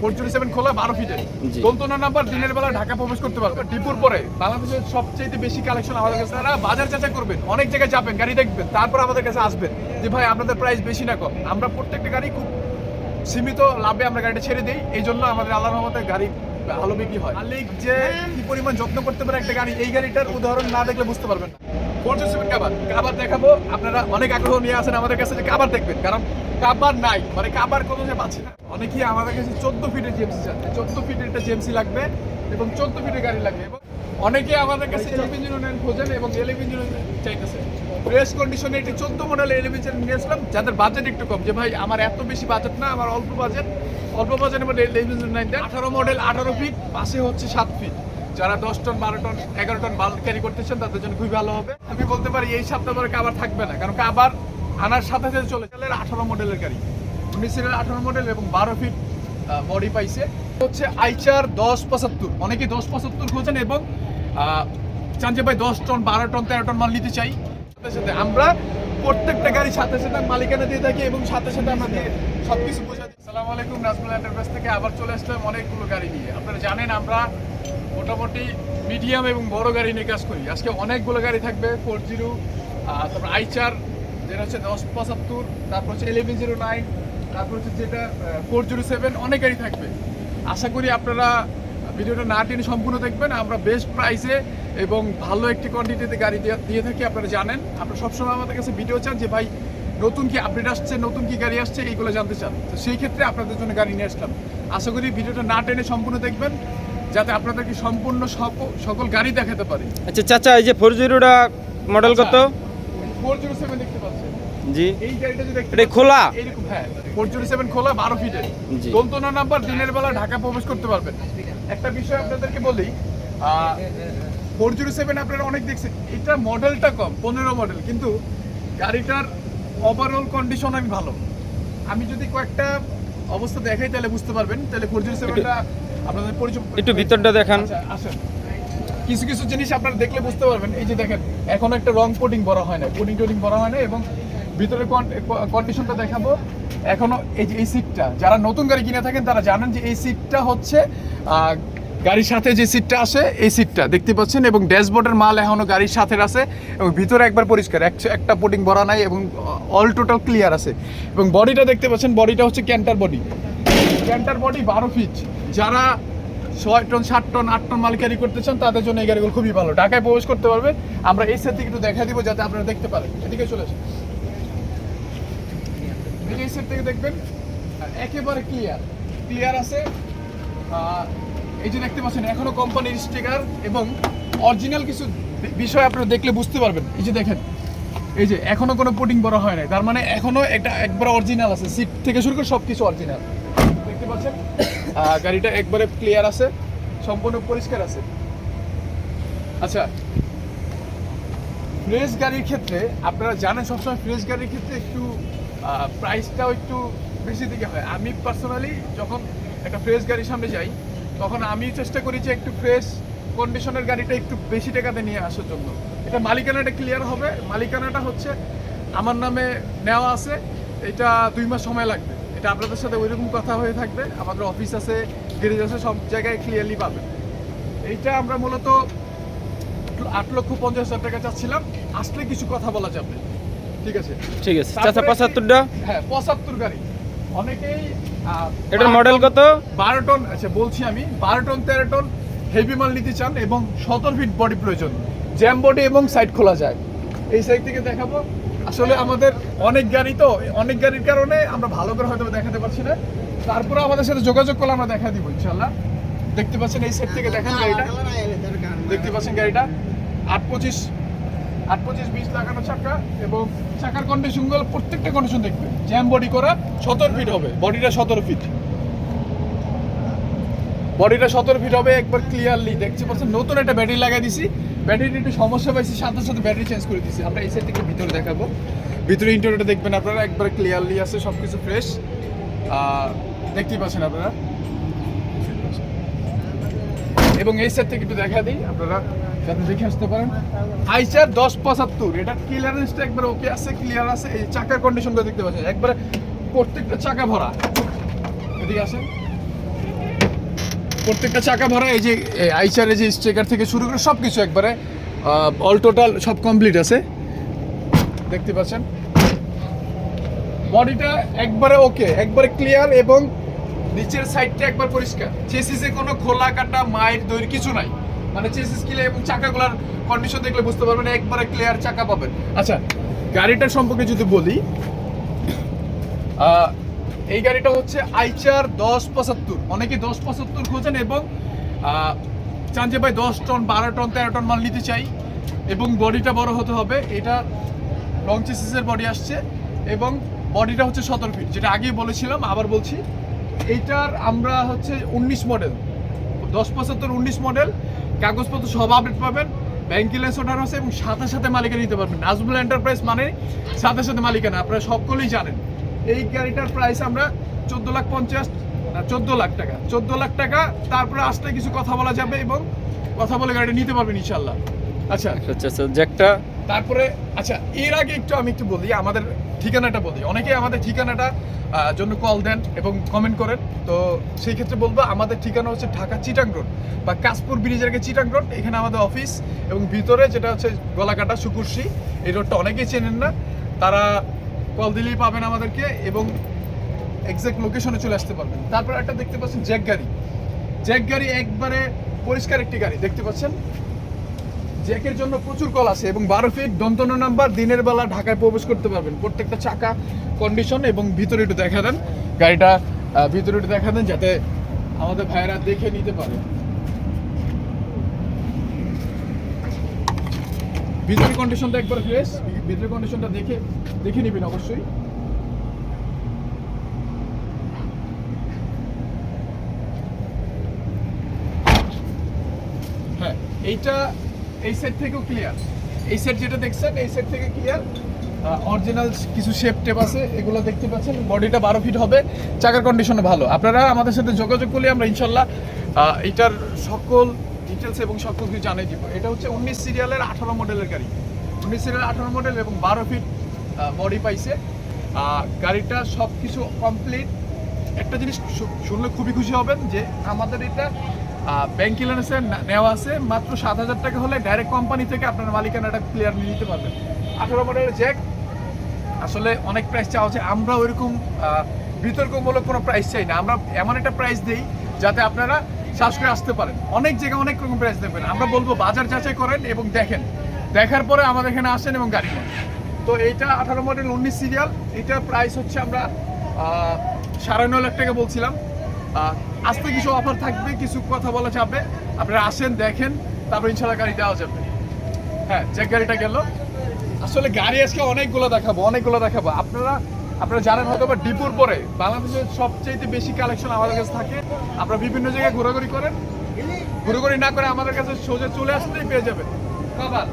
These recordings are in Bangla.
ফোরচুরি সেভেন খোলা বারো ফিটের জি। দন্তনা নাম্বার দিনের বেলা ঢাকা প্রবেশ করতে পারবে। ডিপুর পরে বাংলাদেশের সবচেয়ে বেশি কালেকশন আমাদের কাছে তারা বাজার চাচা করবেন। অনেক জায়গায় যাবেন গাড়ি দেখবেন তারপর আমাদের কাছে আসবেন যে ভাই আপনাদের প্রাইস বেশি না কম। আমরা প্রত্যেকটা গাড়ি খুব সীমিত লাভে আমরা গাড়িটা ছেড়ে দিই। এই জন্য আমাদের আল্লাহর রহমতে গাড়ি ভালো বিক্রি হয়। মালিক যে কি পরিমাণ যত্ন করতে পারে একটা গাড়ি এই গাড়িটার উদাহরণ না দেখলে বুঝতে পারবেন না। ফোরচুন সেভেন কাবার। কাবার দেখাবো আপনারা অনেক আগ্রহ নিয়ে আসেন আমাদের কাছে যে কাবার দেখবেন কারণ কাবার নাই মানে কাবার কোনো যে পাচ্ছি না। অনেকেই আমাদের কাছে চোদ্দ ফিটের জিএমসি চাচ্ছে চোদ্দ ফিটের একটা জিএমসি লাগবে এবং চোদ্দ ফিটের গাড়ি লাগবে এবং অনেকে আমাদের কাছে জিরো নাইন খোঁজেন এবং এলিভেন জিরো চাইতেছে। ফ্রেশ কন্ডিশনে একটি চোদ্দ মডেল এলিভেন জিরো নিয়ে আসলাম যাদের বাজেট একটু কম যে ভাই আমার এত বেশি বাজেট না আমার অল্প বাজেট অল্প বাজেটের মধ্যে এলিভেন জিরো নাইন আঠারো মডেল আঠারো ফিট পাশে হচ্ছে সাত ফিট যারা দশ টন, বারো টন, এগারো টন মাল ক্যারি করতেছেন, তাদের জন্য খুবই ভালো হবে। আমি বলতে পারি, এই সপ্তাহ ধরে কাবার থাকবে না, কারণ কাবার আনার সাথে সাথে চলে চলে আঠারো মডেলের গাড়ি। উনিশ সিরিয়াল আঠারো মডেল এবং বারো ফিট বডি পাইছে। হচ্ছে আইচার দশ পঁচাত্তর। অনেকে দশ পঁচাত্তর খোঁজেন এবং চান যে ভাই দশ টন, বারো টন, তেরো টন মাল নিতে চাই। সাথে সাথে আমরা প্রত্যেকটা গাড়ি সাথে সাথে মালিকানা দিয়ে থাকি এবং সাথে সাথে আমরা দিয়ে সবকিছু বোঝা দিই সালাম আলাইকুম এন্টারপ্রাইজ থেকে আবার চলে আসলাম অনেকগুলো গাড়ি নিয়ে। আপনারা জানেন, আমরা মোটামুটি মিডিয়াম এবং বড় গাড়ি নিয়ে কাজ করি। আজকে অনেকগুলো গাড়ি থাকবে, ফোর জিরো তারপর আইচার, যেটা হচ্ছে দশ পঁচাত্তর, তারপর হচ্ছে ইলেভেন জিরো নাইন তারপর হচ্ছে যেটা ফোর জিরো সেভেন, অনেক গাড়ি থাকবে। আশা করি আপনারা ভিডিওটা না টেনে সম্পূর্ণ দেখবেন। আমরা বেস্ট প্রাইসে এবং ভালো একটি কোয়ান্টিটিতে গাড়ি দিয়ে- দিয়ে থাকি, আপনারা জানেন। আপনারা সবসময় আমাদের কাছে ভিডিও চান যে, ভাই, নতুন কি আপডেট আসছে? নতুন কি গাড়ি আসছে? এইগুলো জানতে চান। তো সেই ক্ষেত্রে আপনাদের জন্য গাড়ি নিয়ে আসলাম। আশা করি ভিডিওটা না টেনে সম্পূর্ণ দেখবেন। যাতে আপনাদেরকে সম্পূর্ণ সক- সকল গাড়ি দেখাতে পারি। আচ্ছা চাচা এই যে ফোর জিরোটা মডেল কত? ফোর জিরো সেভেন দেখতে পাচ্ছেন। জি। এই গাড়িটা যে দেখতে এটা খোলা? এইরকম হ্যাঁ ফোর জিরো সেভেন খোলা বারো ফিটের জি। দন্তনা নাম্বার দিনের বেলা ঢাকা প্রবেশ করতে পারবেন। একটা বিষয় আপনাদেরকে বলি ফোর জিরো সেভেন আপনারা অনেক দেখছেন এটা মডেলটা কম পনেরো মডেল কিন্তু গাড়িটার ওভারঅল কন্ডিশন অনেক ভালো। আমি যদি কয়েকটা অবস্থা দেখাই তাহলে বুঝতে পারবেন তাহলে ফোর জিরো সেভেনটা আপনাদের পরিচয় একটু ভিতরটা দেখান। আচ্ছা, আসেন। কিছু কিছু জিনিস আপনারা দেখলে বুঝতে পারবেন। এই যে দেখেন এখন একটা রং কোডিং করা হয় না। কোডিং টোডিং করা হয় না এবং ভিতরে কন্ডিশনটা দেখাবো। এখনও এই যে এই সিটটা যারা নতুন গাড়ি কিনে থাকেন তারা জানেন যে এই সিটটা হচ্ছে গাড়ির সাথে যে সিটটা আসে এই সিটটা দেখতে পাচ্ছেন এবং ড্যাশবোর্ডের মাল এখনও গাড়ির সাথে আছে এবং ভিতরে একবার পরিষ্কার। এক- একটা পোটিং ভরা নাই এবং অল টোটাল ক্লিয়ার আছে। এবং বডিটা দেখতে পাচ্ছেন বডিটা হচ্ছে ক্যান্টার বডি ক্যান্টার বডি বারো ফিট যারা ছয় টন, সাত টন, আট টন মাল ক্যারি করতে চান, তাদের জন্য এই গাড়িগুলো খুবই ভালো। ঢাকায় প্রবেশ করতে পারবে। আমরা এই সেট থেকে একটু দেখা দিব যাতে আপনারা দেখতে পারেন। এদিকে চলে আসেন। এই সেট থেকে দেখবেন। একেবারে ক্লিয়ার ক্লিয়ার আছে। এই যে দেখতে পাচ্ছেন, এখনও কোম্পানির স্টিকার এবং অরিজিনাল কিছু বিষয় আপনারা দেখলে বুঝতে পারবেন। এই যে দেখেন, এই যে এখনও কোনো পুটিং বড় হয় নাই। তার মানে এখনও এটা একবার অরিজিনাল আছে। সিট থেকে শুরু করে সব কিছু অরিজিনাল দেখতে পাচ্ছেন? গাড়িটা একবারে ক্লিয়ার আছে, সম্পূর্ণ পরিষ্কার আছে। আচ্ছা ফ্রেশ গাড়ির ক্ষেত্রে আপনারা জানেন সবসময় ফ্রেশ গাড়ির ক্ষেত্রে একটু প্রাইসটাও একটু বেশি দিকে হয়। আমি পার্সোনালি যখন একটা ফ্রেশ গাড়ির সামনে যাই, তখন আমি চেষ্টা করি যে একটু ফ্রেশ কন্ডিশনের গাড়িটা একটু বেশি টাকাতে নিয়ে আসার জন্য। এটা মালিকানাটা ক্লিয়ার হবে। মালিকানাটা হচ্ছে, আমার নামে নেওয়া আছে। এটা দুই মাস সময় লাগবে। এটা আপনাদের সাথে ওইরকম কথা হয়ে থাকবে। আমাদের অফিস আছে গ্যারেজ আছে সব জায়গায় ক্লিয়ারলি পাবেন। এইটা আমরা মূলত আট লক্ষ পঞ্চাশ হাজার টাকা চাচ্ছিলাম। আসলে কিছু কথা বলা যাবে। ঠিক আছে? ঠিক আছে। চাচা তারপরে পঁচাত্তরটা? হ্যাঁ পঁচাত্তর গাড়ি। অনেকেই এটার মডেল কত? বারো টন আচ্ছা বলছি আমি। বারো টন তেরো টন হেভি মাল নিতে চান এবং সতেরো ফিট বডি প্রয়োজন। জ্যাম বডি এবং সাইড খোলা যায়। এই সাইড থেকে দেখাবো। আসলে আমাদের অনেক গাড়ি তো অনেক গাড়ির কারণে আমরা ভালো করে হয়তো দেখাতে পারছি না। তারপরে আমাদের সাথে যোগাযোগ করলে আমরা দেখা দিব ইনশাল্লাহ দেখতে পাচ্ছেন এই সেট থেকে দেখেন গাড়িটা। দেখতে পাচ্ছেন গাড়িটা। আট পঁচিশ আট পঁচিশ বিশ লাগানো চাকা এবং চাকার কন্ডিশনগুলো প্রত্যেকটা কন্ডিশন দেখবে জ্যাম বডি করা সতেরো ফিট হবে বডিটা সতেরো ফিট বডিটা সতেরো ফিট হবে, একবার ক্লিয়ারলি দেখছি। পাচ্ছেন নতুন একটা ব্যাটারি লাগাই দিছি। ব্যাটারির একটু সমস্যা পাইছি, সাথে সাথে ব্যাটারি চেঞ্জ করে দিছি। আমরা এই সাইড থেকে ভিতরে দেখাবো। ভিতরে ইন্টারনেটে দেখবেন আপনারা, একবার ক্লিয়ারলি আছে সব কিছু ফ্রেশ দেখতেই পাচ্ছেন আপনারা। এবং এই সেট থেকে একটু দেখা দিই, আপনারা যাতে দেখে আসতে পারেন। আইচার দশ পঁচাত্তর, এটা ক্লিয়ারেন্সটা একবার ওকে আছে ক্লিয়ার আছে। এই চাকার কন্ডিশনটা দেখতে পাচ্ছেন। একবারে প্রত্যেকটা চাকা ভরা। এদিকে আসেন। প্রত্যেকটা চাকা ভরা, এই যে আইচার যে স্ট্রেকার থেকে শুরু করে সব কিছু একবারে অল টোটাল সব কমপ্লিট আছে। দেখতে পাচ্ছেন? বডিটা একবারে ওকে একবারে ক্লিয়ার এবং নিচের সাইডটা একবার পরিষ্কার। চেসিসে কোনো খোলা কাটা, মায়ের দৈর কিছু নাই। মানে চেসিস কিলে এবং চাকাগুলোর কন্ডিশন দেখলে বুঝতে পারবেন, একবারে ক্লিয়ার চাকা পাবেন। আচ্ছা গাড়িটার সম্পর্কে যদি বলি এই গাড়িটা হচ্ছে আইচার দশ পঁচাত্তর। অনেকে দশ পঁচাত্তর খোঁজেন এবং চান যে ভাই দশ টন, বারো টন, তেরো টন মাল নিতে চাই এবং বডিটা বড় হতে হবে। এটা লং চেসিসের বডি আসছে এবং বডিটা হচ্ছে সতেরো ফিট যেটা আগেই বলেছিলাম, আবার বলছি। এইটার আমরা হচ্ছে উনিশ মডেল দশ পঁচাত্তর উনিশ মডেল কাগজপত্র সব আপডেট পাবেন ব্যাংকিলেন্স ওঠার আছে এবং সাথে সাথে মালিকানা নিতে পারবেন। নাজমুল এন্টারপ্রাইজ মানে সাথে সাথে মালিকানা, আপনারা সকলেই জানেন। এই গাড়িটার প্রাইস আমরা চোদ্দ লাখ পঞ্চাশ চোদ্দ লাখ টাকা চোদ্দ লাখ টাকা। তারপরে আসতে কিছু কথা বলা যাবে এবং কথা বলে গাড়িটা নিতে পারবেন ইনশাল্লাহ আচ্ছা আচ্ছা আচ্ছা জ্যাকটা? তারপরে আচ্ছা এর আগে একটু আমি একটু বলি আমাদের ঠিকানাটা বলি। অনেকে আমাদের ঠিকানাটা জন্য কল দেন এবং কমেন্ট করেন। তো সেই ক্ষেত্রে বলব আমাদের ঠিকানা হচ্ছে ঢাকা চিটাং রোড বা কাশপুর ব্রিজের আগে চিটাং রোড এখানে আমাদের অফিস এবং ভিতরে যেটা হচ্ছে গলাকাটা সুকুরশি এই রোডটা অনেকেই চেনেন না। তারা কল দিলেই পাবেন আমাদেরকে এবং এক্সাক্ট লোকেশনে চলে আসতে পারবেন। তারপর একটা দেখতে পাচ্ছেন জ্যাক গাড়ি। জ্যাক গাড়ি একবারে পরিষ্কার একটি গাড়ি, দেখতে পাচ্ছেন? জ্যাকের জন্য প্রচুর কল আছে এবং বারো ফিট দন্তন নাম্বার দিনের বেলা ঢাকায় প্রবেশ করতে পারবেন। প্রত্যেকটা চাকা কন্ডিশন এবং ভিতরে একটু দেখা দেন। গাড়িটা ভিতরে একটু দেখা দেন যাতে আমাদের ভাইয়েরা দেখে নিতে পারে। ভিতরের কন্ডিশনটা একবার ফ্রেশ ভিতরের কন্ডিশনটা দেখে দেখে নিবেন অবশ্যই। হ্যাঁ এইটা এই সেট থেকেও ক্লিয়ার এই সেট যেটা দেখছেন, এই সেট থেকে ক্লিয়ার অরিজিনাল কিছু শেপ টেপ আছে, এগুলো দেখতে পাচ্ছেন। বডিটা বারো ফিট হবে, চাকার কন্ডিশনে ভালো। আপনারা আমাদের সাথে যোগাযোগ করলে আমরা ইনশাল্লাহ এটার সকল ডিটেলস এবং সকল কিছু জানিয়ে দিব। এটা হচ্ছে উনিশ সিরিয়ালের আঠারো মডেলের গাড়ি। উনিশ আঠারো মডেল এবং বারো ফিট বডি পাইছে। গাড়িটা সব কিছু কমপ্লিট একটা জিনিস শুনলে খুবই খুশি হবেন যে আমাদের এটা ব্যাংক ক্লিয়ারেন্সে নেওয়া আছে। মাত্র সাত হাজার টাকা হলে ডাইরেক্ট কোম্পানি থেকে আপনার মালিকানাটা ক্লিয়ার নিয়ে নিতে পারবেন। আঠারো মডেলের জ্যাক আসলে অনেক প্রাইস চাওয়া হচ্ছে আমরা ওইরকম বিতর্কমূলক কোনো প্রাইস চাই না। আমরা এমন একটা প্রাইস দিই যাতে আপনারা শ্বাস করে আসতে পারেন। অনেক জায়গায় অনেক রকম প্রাইস দেবেন আমরা বলব বাজার যাচাই করেন এবং দেখেন। দেখার পরে আমাদের এখানে আসেন এবং গাড়ি তো এইটা আঠারো মডেল, উনিশ সিরিয়াল। এটার প্রাইস হচ্ছে আমরা সাড়ে নয় লাখ টাকা বলছিলাম। আসতে কিছু অফার থাকবে, কিছু কথা বলা যাবে। আপনারা আসেন, দেখেন, তারপর ইনশাল্লাহ গাড়ি দেওয়া যাবে। হ্যাঁ যে গাড়িটা গেল। আসলে গাড়ি আজকে অনেকগুলো দেখাবো অনেকগুলো দেখাবো। আপনারা আপনারা জানেন হয়তো বা ডিপুর পরে বাংলাদেশের সবচেয়ে বেশি কালেকশন আমাদের কাছে থাকে। আপনারা বিভিন্ন জায়গায় ঘোরাঘুরি করেন। ঘোরাঘুরি না করে আমাদের কাছে সোজা চলে আসলেই পেয়ে যাবেন। কাবার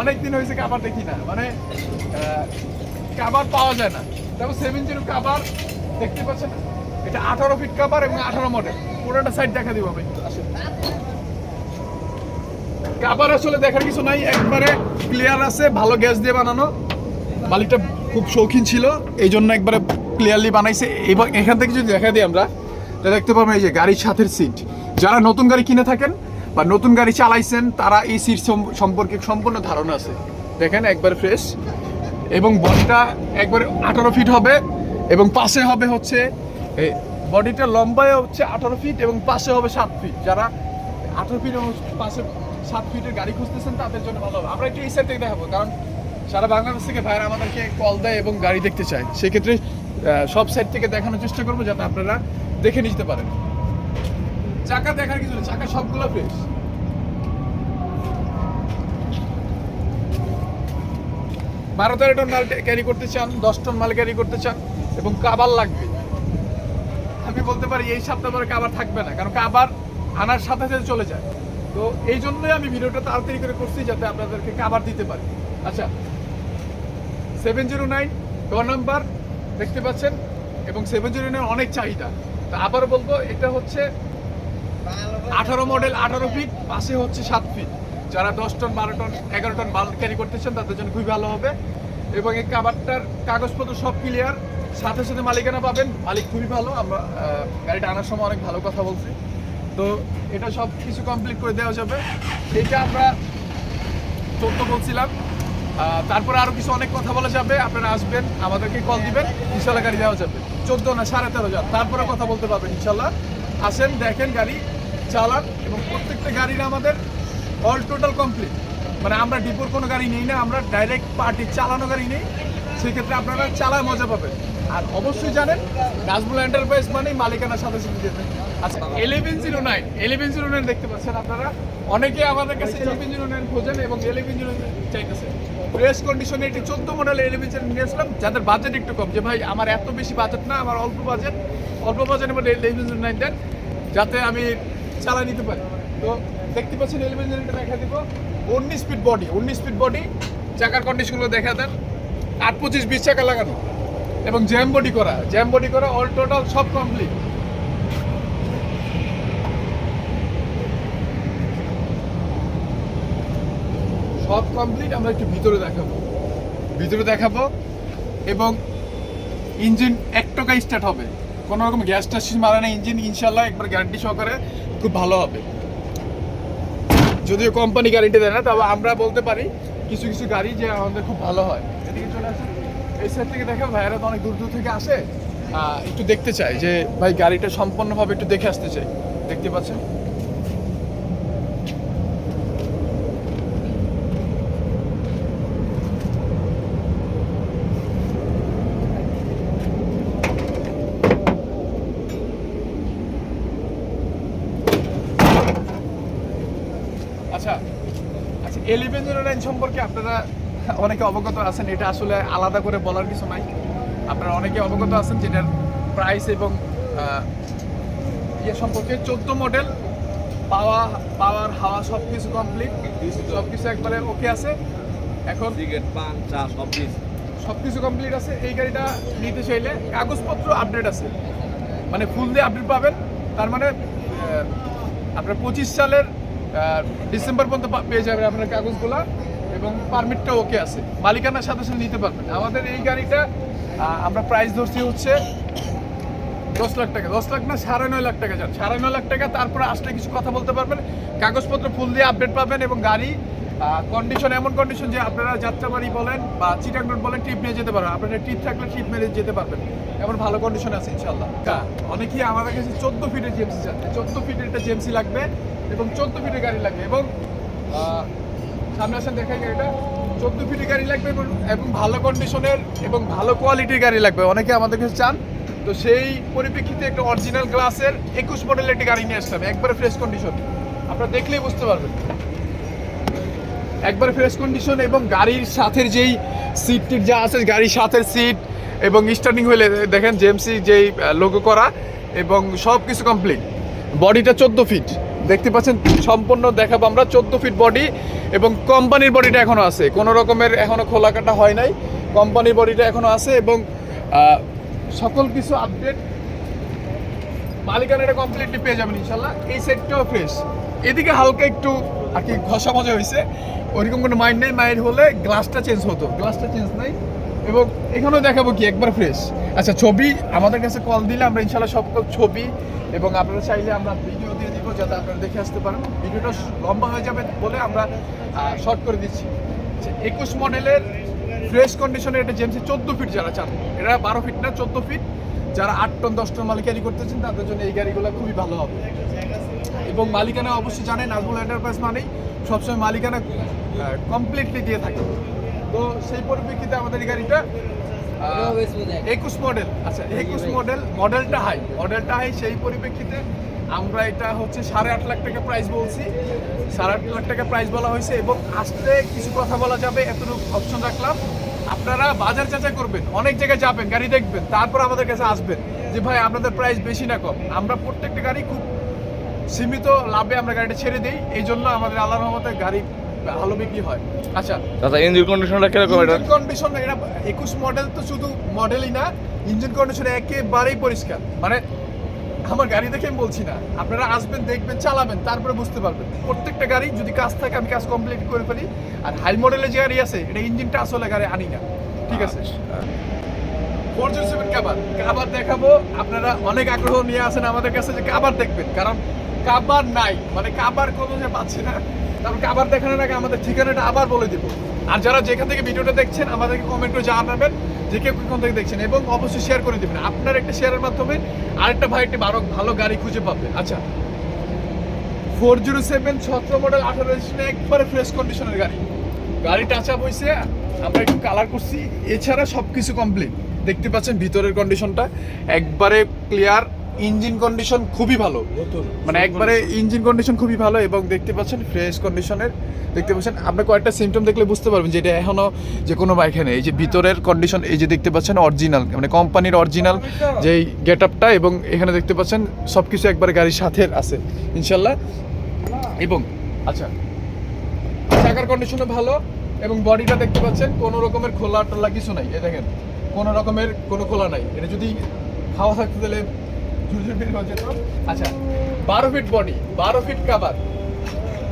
অনেক হয়েছে কাবার দেখি না। মানে কাবার পাওয়া যায় না। তারপর সেভেন জিরো কাবার দেখতে পাচ্ছেন? এটা আঠারো ফিট কাবার এবং আঠারো মডেল পুরোটা সাইড দেখা দিব আমি। কাবার আসলে দেখার কিছু নাই। একবারে ক্লিয়ার আছে, ভালো গ্যাস দিয়ে বানানো। মালিকটা খুব শৌখিন ছিল এই জন্য একবারে ক্লিয়ারলি বানাইছে। এবং এখান থেকে যদি দেখা দিই আমরা দেখতে পাবেন এই যে গাড়ির সাথের সিট যারা নতুন গাড়ি কিনে থাকেন বা নতুন গাড়ি চালাইছেন, তারা এই সিট সম্পর্কে সম্পূর্ণ ধারণা আছে। দেখেন, একবার ফ্রেশ এবং বডিটা একবারে আঠারো ফিট হবে, এবং পাশে হবে হচ্ছে বডিটা লম্বায় হচ্ছে আঠারো ফিট এবং পাশে হবে সাত ফিট যারা আঠারো ফিট এবং পাশে সাত ফিটের গাড়ি খুঁজতেছেন, তাদের জন্য ভালো হবে। আমরা একটু এই সাইড থেকে দেখাবো, কারণ সারা বাংলাদেশ থেকে ভাইরা আমাদেরকে কল দেয় এবং গাড়ি দেখতে চায়। সেক্ষেত্রে সব সাইড থেকে দেখানোর চেষ্টা করব, যাতে আপনারা দেখে নিতে পারেন। চাকা দেখার কিছু নেই, চাকা সবগুলো ফ্রেশ বারো তেরো টন মাল ক্যারি করতে চান, দশ টন মাল ক্যারি করতে চান, এবং কাবার লাগবে। আমি বলতে পারি, এই সপ্তাহ পরে কাবার থাকবে না, কারণ কাবার আনার সাথে সাথে চলে যায়। তো এই জন্যই আমি ভিডিওটা তাড়াতাড়ি করে করছি, যাতে আপনাদেরকে কাবার দিতে পারি। আচ্ছা সেভেন জিরো নাইন গ নাম্বার দেখতে পাচ্ছেন, এবং সেভেন জিরো নাইন অনেক চাহিদা। তা আবার বলব, এটা হচ্ছে আঠারো মডেল আঠারো ফিট পাশে হচ্ছে সাত ফিট যারা দশ টন বারো টন এগারো টন মাল ক্যারি করতেছেন, তাদের জন্য খুবই ভালো হবে। এবং এই কাবারটার কাগজপত্র সব ক্লিয়ার সাথে সাথে মালিকানা পাবেন। মালিক খুবই ভালো। আমরা গাড়িটা আনার সময় অনেক ভালো কথা বলছি। তো এটা সব কিছু কমপ্লিট করে দেওয়া যাবে। এটা আমরা চোদ্দ বলছিলাম। তারপরে আরও কিছু অনেক কথা বলা যাবে। আপনারা আসবেন, আমাদেরকে কল দিবেন। ইনশাল্লাহ গাড়ি দেওয়া যাবে। চোদ্দ না, সাড়ে তেরো হাজার তারপরে কথা বলতে পারবেন ইনশাল্লাহ আসেন, দেখেন গাড়ি। চালান এবং প্রত্যেকটা গাড়ির আমাদের অল টোটাল কমপ্লিট মানে আমরা ডিপোর কোনো গাড়ি নেই না, আমরা ডাইরেক্ট পার্টি চালানো গাড়ি নেই। সেক্ষেত্রে আপনারা চালায় মজা পাবেন। আর অবশ্যই জানেন, নাজমুল এন্টারপ্রাইজ মানে মালিকানার সাথে সাথে যেতে। আচ্ছা eleven zero nine eleven zero nine দেখতে পাচ্ছেন আপনারা। অনেকে আমাদের কাছে ইলেভেন জিরো নাইন খোঁজেন এবং ইলেভেন জিরো চাইতেছে। ফ্রেশ কন্ডিশনে একটি চোদ্দ মডেল ইলেভেন জিরো নিয়ে আসলাম, যাদের বাজেট একটু কম। যে ভাই, আমার এত বেশি বাজেট না, আমার অল্প বাজেট অল্প বাজেটের মধ্যে ইলেভেন জিরো নাইন দেন, যাতে আমি চালাই নিতে পারি। তো দেখতে পাচ্ছেন ইলেভেন জিরোটা দেখা দিব। উনিশ স্পিড বডি উনিশ স্পিড বডি চাকার কন্ডিশনগুলো দেখা দেন। আট পঁচিশ বিশ চাকা লাগানো। এবং জ্যাম বডি করা। জ্যাম বডি করা অল টোটাল সব কমপ্লিট সব কমপ্লিট আমরা একটু ভিতরে দেখাবো। ভিতরে দেখাবো। এবং ইঞ্জিন এক টাকা স্টার্ট হবে। কোনো রকম গ্যাস টাস মারা না। ইঞ্জিন ইনশাল্লাহ একবার গ্যারান্টি সহকারে খুব ভালো হবে। যদিও কোম্পানি গ্যারেন্টি দেয় না, তবে আমরা বলতে পারি কিছু কিছু গাড়ি যে আমাদের খুব ভালো হয়। এদিকে চলে আসে। এই সাইড থেকে দেখেন ভাইয়েরা তো অনেক দূর দূর থেকে আসে। একটু দেখতে চাই যে, ভাই, গাড়িটা সম্পূর্ণভাবে একটু দেখে আসতে চাই। দেখতে পাচ্ছেন আচ্ছা আচ্ছা এলিভেন জিরো নাইন সম্পর্কে আপনারা অনেকে অবগত আছেন এটা আসলে আলাদা করে বলার কিছু নাই। আপনারা অনেকে অবগত আছেন যেটার প্রাইস এবং ইয়ে সম্পর্কে চোদ্দ মডেল পাওয়া পাওয়ার হাওয়া সব কিছু কমপ্লিট সব কিছু একবারে ওকে আছে। এখন সিগারেট পান চা সব কিছু সব কিছু কমপ্লিট আছে। এই গাড়িটা নিতে চাইলে কাগজপত্র আপডেট আছে। মানে ফুল দিয়ে আপডেট পাবেন। তার মানে আপনার পঁচিশ সালের ডিসেম্বর পর্যন্ত পেয়ে যাবেন আপনার কাগজগুলো। এবং পারমিটটা ওকে আছে। মালিকানার সাথে সাথে নিতে পারবেন। আমাদের এই গাড়িটা আমরা প্রাইস ধরছি হচ্ছে দশ লাখ টাকা। দশ লাখ না সাড়ে নয় লাখ টাকা যান। সাড়ে নয় লাখ টাকা, তারপরে আসলে কিছু কথা বলতে পারবেন। কাগজপত্র ফুল দিয়ে আপডেট পাবেন এবং গাড়ি কন্ডিশন এমন কন্ডিশন যে আপনারা যাত্রাবাড়ি বলেন বা চিটাগন বলেন ট্রিপ নিয়ে যেতে পারবেন। আপনারা ট্রিপ থাকলে ট্রিপ মেরে যেতে পারবেন। এমন ভালো কন্ডিশন আছে ইনশাল্লাহ অনেকেই আমাদের কাছে চোদ্দ ফিটের জিএমসি চাচ্ছে। চোদ্দ ফিটের একটা জেমসি লাগবে এবং চোদ্দ ফিটের গাড়ি লাগবে এবং সামনে আসেন, দেখাই গাড়িটা চোদ্দ ফিটের গাড়ি লাগবে এবং ভালো কন্ডিশনের এবং ভালো কোয়ালিটির গাড়ি লাগবে। অনেকে আমাদের কাছে চান। তো সেই পরিপ্রেক্ষিতে একটা অরিজিনাল গ্লাসের একুশ মডেলের একটি গাড়ি নিয়ে আসতে হবে। একবারে ফ্রেশ কন্ডিশন আপনারা দেখলেই বুঝতে পারবেন। একবার ফ্রেশ কন্ডিশন এবং গাড়ির সাথের যেই সিট টিট যা আছে, গাড়ির সাথের সিট এবং স্টার্টিং হইলে দেখেন জেমসি যেই লোগো করা এবং সব কিছু কমপ্লিট বডিটা চোদ্দ ফিট দেখতে পাচ্ছেন, সম্পূর্ণ দেখাবো আমরা, চোদ্দ ফিট বডি এবং কোম্পানির বডিটা এখনও আছে। কোনো রকমের এখনও খোলা কাটা হয় নাই। কোম্পানির বডিটা এখনও আছে এবং সকল কিছু আপডেট মালিকানাটা কমপ্লিটলি পেয়ে যাবেন ইনশাল্লাহ এই সেটটাও ফ্রেশ এদিকে হালকা একটু আর কি ঘষা মজা হয়েছে। ওইরকম কোনো মাইন্ড নেই মাইন্ড হলে গ্লাসটা চেঞ্জ হতো। গ্লাসটা চেঞ্জ নাই। এবং এখানেও দেখাবো কি, একবার ফ্রেশ আচ্ছা ছবি, আমাদের কাছে কল দিলে আমরা ইনশাল্লাহ সব ছবি এবং আপনারা চাইলে আমরা ভিডিও দিয়ে দিব যাতে আপনারা দেখে আসতে পারেন। ভিডিওটা লম্বা হয়ে যাবে বলে আমরা শর্ট করে দিচ্ছি। একুশ মডেলের ফ্রেশ কন্ডিশনের এটা জেমসি চোদ্দ ফিট যারা চান এটা বারো ফিট না, চোদ্দ ফিট যারা আট টন দশ টন মাল ক্যারি করতেছেন, তাদের জন্য এই গাড়িগুলো খুবই ভালো হবে। এবং মালিকানা অবশ্যই জানেন নাজমুল এন্টারপ্রাইজ মানেই সবসময় মালিকানা কমপ্লিটলি দিয়ে থাকে। তো সেই পরিপ্রেক্ষিতে আমাদের এই গাড়িটা একুশ মডেল আচ্ছা একুশ মডেল মডেলটা হাই মডেলটা হাই সেই পরিপ্রেক্ষিতে আমরা এটা হচ্ছে সাড়ে আট লাখ টাকা প্রাইস বলছি। সাড়ে আট লাখ টাকা প্রাইস বলা হয়েছে এবং আসতে কিছু কথা বলা যাবে, এতটুকু অপশন রাখলাম। আপনারা বাজার যাচাই করবেন, অনেক জায়গায় যাবেন, গাড়ি দেখবেন, তারপর আমাদের কাছে আসবেন যে, ভাই, আপনাদের প্রাইস বেশি না কম? আমরা প্রত্যেকটা গাড়ি খুব সীমিত লাভে আমরা গাড়িটা ছেড়ে দিই। এই জন্য আমাদের আল্লাহ রহমতে গাড়ি ভালো বিক্রি হয়। আচ্ছা। দাদা ইঞ্জিন কন্ডিশনটা কীরকম এটা? ইঞ্জিন কন্ডিশন এটা একুশ মডেল তো শুধু মডেলই না ইঞ্জিন কন্ডিশন একেবারেই পরিষ্কার। মানে আমার গাড়ি দেখে আমি বলছি না আপনারা আসবেন দেখবেন চালাবেন তারপরে বুঝতে পারবেন। প্রত্যেকটা গাড়ি যদি কাজ থাকে আমি কাজ কমপ্লিট করে ফেলি। আর হাই মডেলের যে গাড়ি আছে এটা ইঞ্জিনটা আসলে গাড়ি আনি না। ঠিক আছে? ফোর সেভেন কাবার। কাবার দেখাবো আপনারা অনেক আগ্রহ নিয়ে আসেন আমাদের কাছে যে কাবার দেখবেন। কারণ কাবার নাই মানে কাবার কোনো যে পাচ্ছি না। তারপর আবার দেখানোর আগে আমাদের ঠিকানাটা আবার বলে দিব। আর যারা যেখান থেকে ভিডিওটা দেখছেন, আমাদেরকে কমেন্ট করে জানাবেন যে কেউ কোন থেকে দেখছেন এবং অবশ্যই শেয়ার করে দিবেন। আপনার একটা শেয়ারের মাধ্যমে আরেকটা ভাই একটি ভালো ভালো গাড়ি খুঁজে পাবে। আচ্ছা। ফোর জিরো সেভেন সতেরো মডেল আঠারো একবারে ফ্রেশ কন্ডিশনের গাড়ি। গাড়ি টাচ আপ হয়েছে আমরা একটু কালার করছি। এছাড়া সব কিছু কমপ্লিট দেখতে পাচ্ছেন ভিতরের কন্ডিশনটা একবারে ক্লিয়ার ইঞ্জিন কন্ডিশন খুবই ভালো। মানে একবারে ইঞ্জিন কন্ডিশন খুবই ভালো এবং দেখতে পাচ্ছেন ফ্রেশ কন্ডিশনের দেখতে পাচ্ছেন। আপনি কয়েকটা সিমটম দেখলে বুঝতে পারবেন যে এটা এখনও যে কোনো বাইকে নেই এই যে ভিতরের কন্ডিশন এই যে দেখতে পাচ্ছেন অরিজিনাল মানে কোম্পানির অরিজিনাল যেই গেট আপটা এবং এখানে দেখতে পাচ্ছেন সব কিছু একবারে গাড়ির সাথে আছে ইনশাল্লাহ। এবং আচ্ছা চাকার কন্ডিশনও ভালো এবং বডিটা দেখতে পাচ্ছেন কোনো রকমের খোলা টোলা কিছু নাই। এই দেখেন কোনো রকমের কোনো খোলা নাই। এটা যদি হাওয়া থাকতে তাহলে ঝুলঝুল বের হয়ে আচ্ছা বারো ফিট বডি বারো ফিট কাবার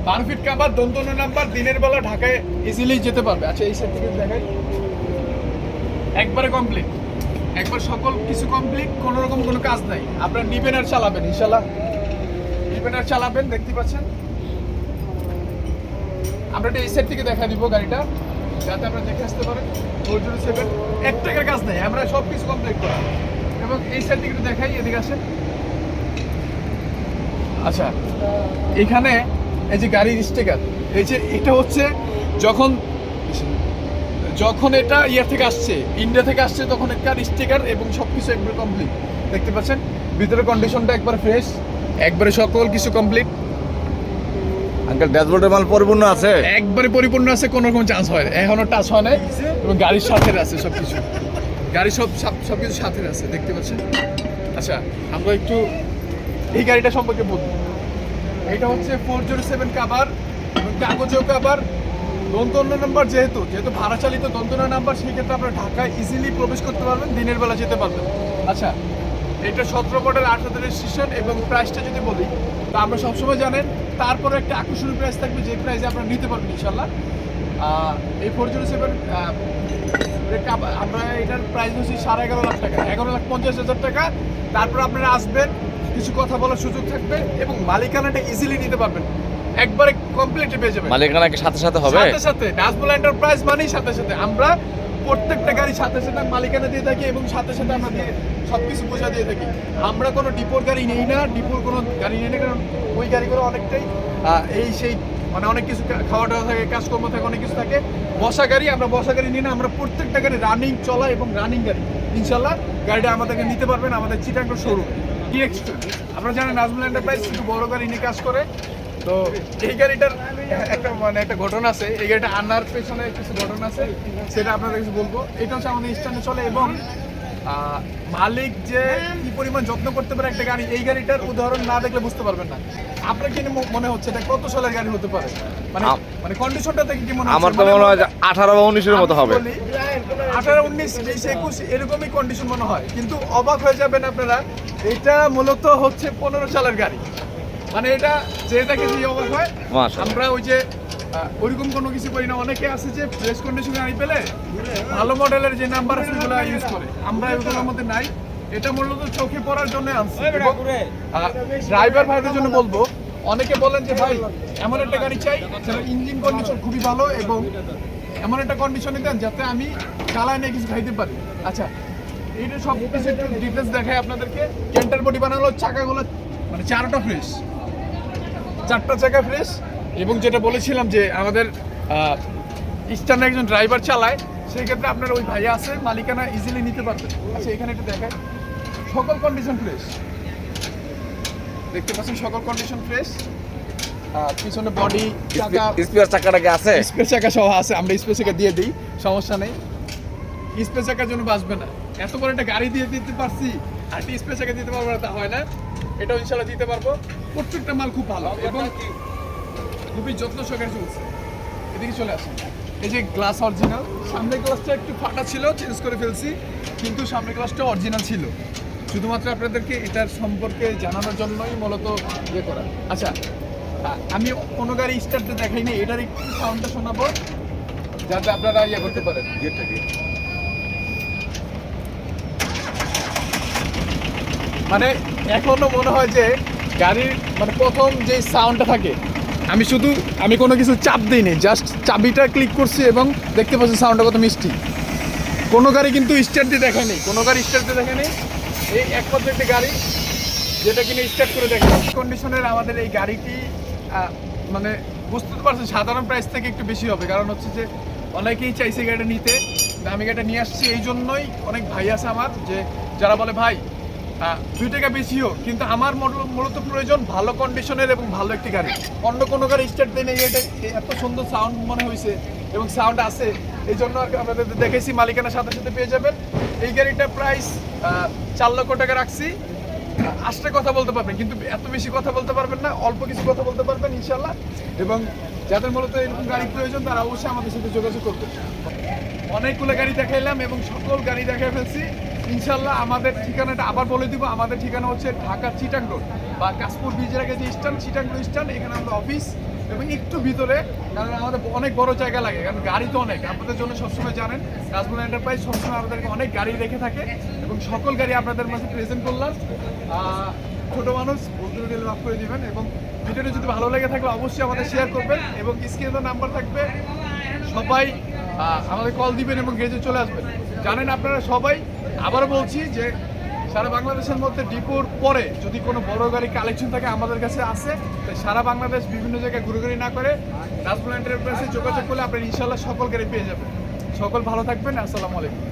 বারো ফিট কাবার দন্তন্য নাম্বার, দিনের বেলা ঢাকায় ইজিলি যেতে পারবে। আচ্ছা এই সাইড থেকে দেখাই। একবারে কমপ্লিট একবার সকল কিছু কমপ্লিট কোনো রকম কোনো কাজ নাই। আপনারা নিবেন আর চালাবেন ইনশাল্লাহ নিবেন আর চালাবেন, দেখতে পাচ্ছেন? আমরা এটা এই সাইড থেকে দেখা দিব গাড়িটা, যাতে আমরা দেখে আসতে পারেন ফোর জিরো সেভেন এক টাকার কাজ নেই, আমরা সব কিছু কমপ্লিট করা। এবং এই সাইড একটু দেখাই এদিকে আসেন। আচ্ছা এখানে এই যে গাড়ির স্টিকার এই যে এটা হচ্ছে যখন যখন এটা ইয়ার থেকে আসছে ইন্ডিয়া থেকে আসছে তখন এটার স্টিকার এবং সব কিছু একবারে কমপ্লিট দেখতে পাচ্ছেন? ভিতরে কন্ডিশনটা একবার ফ্রেশ একবারে সকল কিছু কমপ্লিট আঙ্কেল ড্যাশবোর্ডের মাল পরিপূর্ণ আছে? একবারে পরিপূর্ণ আছে কোনো রকম চান্স হয় না। এখনও টাচ হয় নাই এবং গাড়ির সাথে আছে সব কিছু গাড়ি সব সব- কিছু সাথে আছে, দেখতে পাচ্ছেন? আচ্ছা আমরা একটু এই গাড়িটা সম্পর্কে বলব। এটা হচ্ছে ফোর জিরো সেভেন কাবার কাগজেও কাবার। দন্তন্য নাম্বার যেহেতু যেহেতু ভাড়া চালিত দন্তন্য নাম্বার, সেই ক্ষেত্রে আপনারা ঢাকায় ইজিলি প্রবেশ করতে পারবেন, দিনের বেলা যেতে পারবেন। আচ্ছা এটা সতেরো মডেল আঠারো রেজিস্ট্রেশন এবং প্রাইসটা যদি বলি, তা আমরা সবসময় জানেন, তারপরে একটা আকর্ষণীয় প্রাইস থাকবে, যে প্রাইসে আপনারা নিতে পারবেন ইনশাল্লাহ এই ফোর জিরো সেভেন আমরা এটার প্রাইস হচ্ছে সাড়ে এগারো লাখ টাকা। এগারো লাখ পঞ্চাশ হাজার টাকা। তারপর আপনারা আসবেন কিছু কথা বলার সুযোগ থাকবে এবং মালিকানাটা ইজিলি নিতে পারবেন। একবারে কমপ্লিটলি পেয়ে যাবেন। মালিকানা কি সাথে সাথে হবে? সাথে সাথে। নাজমুল এন্টারপ্রাইজ মানেই সাথে সাথে। আমরা প্রত্যেকটা গাড়ি সাথে সাথে মালিকানা দিয়ে থাকি এবং সাথে সাথে আমরা দিয়ে সবকিছু বোঝা দিয়ে থাকি। আমরা কোনো ডিপোর গাড়ি নেই না। ডিপোর কোনো গাড়ি নেই না কারণ ওই গাড়িগুলো অনেকটাই এই সেই মানে অনেক কিছু খাওয়া দাওয়া থাকে, কাজকর্ম থাকে, অনেক কিছু থাকে। বসা গাড়ি, আমরা বসা গাড়ি নিয়ে না, আমরা প্রত্যেকটা গাড়ি রানিং চলা এবং রানিং গাড়ি। ইনশাল্লাহ গাড়িটা আমাদেরকে নিতে পারবেন আমাদের চিটাঙ্গ শোরুম ডিএক্স আপনারা জানেন নাজমুল এন্টারপ্রাইজ একটু বড় গাড়ি নিয়ে কাজ করে। তো এই গাড়িটার একটা মানে একটা ঘটনা আছে। এই গাড়িটা আনার পেছনে কিছু ঘটনা আছে, সেটা আপনাদের কাছে বলব। এটা হচ্ছে আমাদের স্ট্যান্ডে চলে এবং মালিক যে কি পরিমাণ যত্ন করতে পারে একটা গাড়ি এই গাড়িটার উদাহরণ না দেখলে বুঝতে পারবেন না। আপনার কি মনে হচ্ছে এটা কত সালের গাড়ি হতে পারে? মানে মানে কন্ডিশনটা থেকে কি মনে হচ্ছে? আমার তো মনে হয় যে আঠারো বা উনিশের মতো হবে। আঠারো উনিশ বিশ একুশ এরকমই কন্ডিশন মনে হয়। কিন্তু অবাক হয়ে যাবেন আপনারা এটা মূলত হচ্ছে পনেরো সালের গাড়ি। মানে এটা যেটাকে দিয়ে অবাক হয় আমরা ওই যে ওইরকম কোনো কিছু করি না। অনেকে আছে যে ফ্রেশ কন্ডিশনে গাড়ি পেলে ভালো মডেলের যে নাম্বার আছে সেগুলো ইউজ করে। আমরা এগুলোর মধ্যে নাই। এটা মূলত চোখে পড়ার জন্য আনছি। ড্রাইভার ভাইদের জন্য বলব অনেকে বলেন যে ভাই এমন একটা গাড়ি চাই ইঞ্জিন কন্ডিশন খুবই ভালো এবং এমন একটা কন্ডিশনে দেন যাতে আমি চালায় নিয়ে কিছু খাইতে পারি। আচ্ছা এইটা সব কিছু একটু ডিটেলস দেখাই আপনাদেরকে। ক্যান্টার বডি বানালো চাকাগুলো মানে চারটা ফ্রেশ চারটা চাকা ফ্রেশ এবং যেটা বলেছিলাম যে আমাদের ইস্টার্ন একজন ড্রাইভার চালায় সেই ক্ষেত্রে আপনার ওই ভাইয়া আছে মালিকানা ইজিলি নিতে পারবেন আচ্ছা এখানে একটু দেখায় সকল কন্ডিশন ফ্রেশ দেখতে পাচ্ছেন সকল কন্ডিশন ফ্রেশ পিছনে বডি চাকা স্পিয়ার চাকাটা কি আছে? স্পেস চাকা সহ আছে আমরা স্পেস চাকা দিয়ে দিই সমস্যা নেই। স্পেস চাকার জন্য বাঁচবে না। এত বড় একটা গাড়ি দিয়ে দিতে পারছি আর স্পেস চাকা দিতে পারব না তা হয় না। এটাও ইনশাল্লাহ দিতে পারব। প্রত্যেকটা মাল খুব ভালো। এবং খুবই যত্ন সহকারে চলছে। এদিকে চলে আসেন। এই যে গ্লাস অরিজিনাল সামনের গ্লাসটা একটু ফাটা ছিল চেঞ্জ করে ফেলছি, কিন্তু সামনের গ্লাসটা অরিজিনাল ছিল। শুধুমাত্র আপনাদেরকে এটার সম্পর্কে জানানোর জন্যই মূলত ইয়ে করা। আচ্ছা আমি কোনো গাড়ি স্টার্টে দেখাইনি এটার একটু সাউন্ডটা শোনাবো, যাতে আপনারা ইয়ে করতে পারেন গেটটাকে মানে এখনও মনে হয় যে গাড়ির মানে প্রথম যে সাউন্ডটা থাকে আমি শুধু, আমি কোনো কিছু চাপ দিইনি জাস্ট চাবিটা ক্লিক করছি এবং দেখতে পাচ্ছি সাউন্ডটা কত মিষ্টি। কোনো গাড়ি কিন্তু স্টার্ট দিয়ে দেখেনি, কোনো গাড়ি স্টার্ট দিয়ে দেখেনি। এই একমাত্র একটি গাড়ি, যেটা কিনে স্টার্ট করে দেখে কন্ডিশনের আমাদের এই গাড়িটি মানে বুঝতে তো পারছেন, সাধারণ প্রাইস থেকে একটু বেশি হবে। কারণ হচ্ছে যে, অনেকেই চাইছে গাড়িটা নিতে। আমি গাড়িটা নিয়ে আসছি, এই জন্যই অনেক ভাই আছে আমার, যে যারা বলে, ভাই দুই টাকা বেশি হোক কিন্তু আমার মূল- মূলত প্রয়োজন ভালো কন্ডিশনের এবং ভালো একটি গাড়ি। অন্য কোনো গাড়ি স্টার্ট দেয় না এটা এত সুন্দর সাউন্ড মনে হয়েছে এবং সাউন্ড আছে। এই জন্য আর আপনাদের দেখেছি মালিকানার সাথে সাথে পেয়ে যাবেন। এই গাড়িটার প্রাইস চার লক্ষ টাকা রাখছি। আস্তে কথা বলতে পারবেন, কিন্তু এত বেশি কথা বলতে পারবেন না, অল্প কিছু কথা বলতে পারবেন ইনশাল্লাহ এবং যাদের মূলত এরকম গাড়ি প্রয়োজন, তারা অবশ্যই আমাদের সাথে যোগাযোগ করবেন অনেকগুলো গাড়ি দেখাইলাম এবং সকল গাড়ি দেখাই ফেলছি। ইনশাল্লাহ আমাদের ঠিকানাটা আবার বলে দিব। আমাদের ঠিকানা হচ্ছে ঢাকা চিটাং রোড বা কাশপুর ব্রিজের আগে যে স্ট্যান্ড, চিটাং রোড স্ট্যান্ড, এখানে আমাদের অফিস এবং একটু ভিতরে, কারণ আমাদের অনেক বড় জায়গা লাগে, কারণ গাড়ি তো অনেক। আপনাদের জন্য সবসময় জানেন নাজমুল এন্টারপ্রাইজ সবসময় আমাদেরকে অনেক গাড়ি রেখে থাকে এবং সকল গাড়ি আপনাদের মাঝে প্রেজেন্ট করলাম। ছোট মানুষ গেলে মাফ করে দিবেন এবং ভিডিওটা যদি ভালো লেগে থাকলে অবশ্যই আমাদের শেয়ার করবেন এবং স্ক্রিনে নাম্বার থাকবে। সবাই আমাদের কল দিবেন এবং গেজে চলে আসবেন। জানেন আপনারা সবাই আবারও বলছি যে সারা বাংলাদেশের মধ্যে ডিপোর পরে যদি কোনো বড় গাড়ি কালেকশন থাকে আমাদের কাছে আছে, তাই সারা বাংলাদেশ বিভিন্ন জায়গায় ঘুরে না করে নাজমুল এন্টারপ্রাইজে যোগাযোগ করলে আপনার ইনশাল্লাহ সকল গাড়ি পেয়ে যাবেন। সকল ভালো থাকবেন, আসসালামু আলাইকুম।